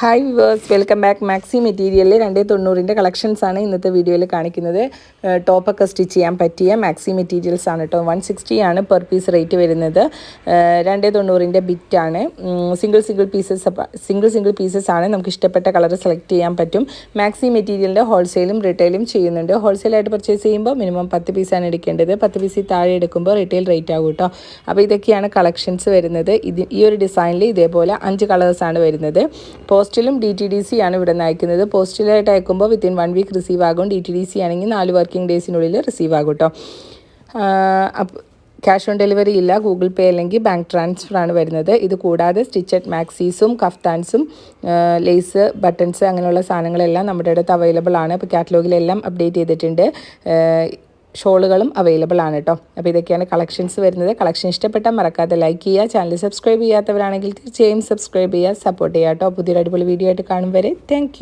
Hi viewers welcome back maxi മെറ്റീരിയലിൽ രണ്ടേ തൊണ്ണൂറിന്റെ collections ആണ് ഇന്നത്തെ വീഡിയോയിൽ കാണിക്കുന്നത്. ടോപ്പൊക്കെ സ്റ്റിച്ച് ചെയ്യാൻ പറ്റിയ മാക്സി മെറ്റീരിയൽസ് ആണ് കേട്ടോ വൺ സിക്സ്റ്റി ആണ് പെർ പീസ് റേറ്റ് വരുന്നത്. രണ്ടേ തൊണ്ണൂറിന്റെ ബിറ്റാണ് single single pieces single single pieces ആണ്. നമുക്ക് ഇഷ്ടപ്പെട്ട കളർ സെലക്ട് ചെയ്യാൻ പറ്റും. മാക്സി മെറ്റീരിയലിന്റെ ഹോൾസെയിലും റീറ്റെയിലും ചെയ്യുന്നുണ്ട്. ഹോൾസെയിലായിട്ട് പർച്ചേസ് ചെയ്യുമ്പോൾ മിനിമം പത്ത് പീസാണ് എടുക്കേണ്ടത്. പത്ത് പീസിൽ താഴെ എടുക്കുമ്പോൾ റീറ്റെയിൽ റേറ്റ് ആകും കേട്ടോ അപ്പോൾ ഇതൊക്കെയാണ് കളക്ഷൻസ് വരുന്നത്. ഇത് ഈ ഒരു ഡിസൈനിൽ ഇതേപോലെ അഞ്ച് കളേഴ്സാണ് വരുന്നത്. പോസ്റ്റിലും ഡി ടി ഡി സി ആണ് ഇവിടെ നിന്ന് അയക്കുന്നത് പോസ്റ്റിലായിട്ട് അയക്കുമ്പോൾ വിത്തിൻ വൺ വീക്ക് റിസീവ് ആകും. ഡി ടി ഡി സി ആണെങ്കിൽ നാല് വർക്കിംഗ് ഡേയ്സിനുള്ളിൽ റിസീവ് ആകും കേട്ടോ ക്യാഷ് ഓൺ ഡെലിവറി ഇല്ല. ഗൂഗിൾ പേ അല്ലെങ്കിൽ ബാങ്ക് ട്രാൻസ്ഫർ ആണ് വരുന്നത്. ഇത് കൂടാതെ സ്റ്റിച്ചഡ് മാക്സീസും കഫ്താൻസും ലേസ് ബട്ടൺസ് അങ്ങനെയുള്ള സാധനങ്ങളെല്ലാം നമ്മുടെ അടുത്ത് അവൈലബിൾ ആണ്. ഇപ്പോൾ കാറ്റലോഗിലെല്ലാം അപ്ഡേറ്റ് ചെയ്തിട്ടുണ്ട്. ഷോളുകളും അവൈലബിൾ ആണ് കേട്ടോ അപ്പോൾ ഇതൊക്കെയാണ് കളക്ഷൻസ് വരുന്നത്. കളക്ഷൻ ഇഷ്ടപ്പെട്ടാൽ മറക്കാതെ ലൈക്ക് ചെയ്യുക. ചാനൽ സബ്സ്ക്രൈബ് ചെയ്യാത്തവരാണെങ്കിൽ തീർച്ചയായും സബ്സ്ക്രൈബ് ചെയ്യുക. സപ്പോർട്ട് ചെയ്യുക കേട്ടോ പുതിയൊരു അടിപൊളി വീഡിയോ ആയിട്ട് കാണും വരെ. താങ്ക്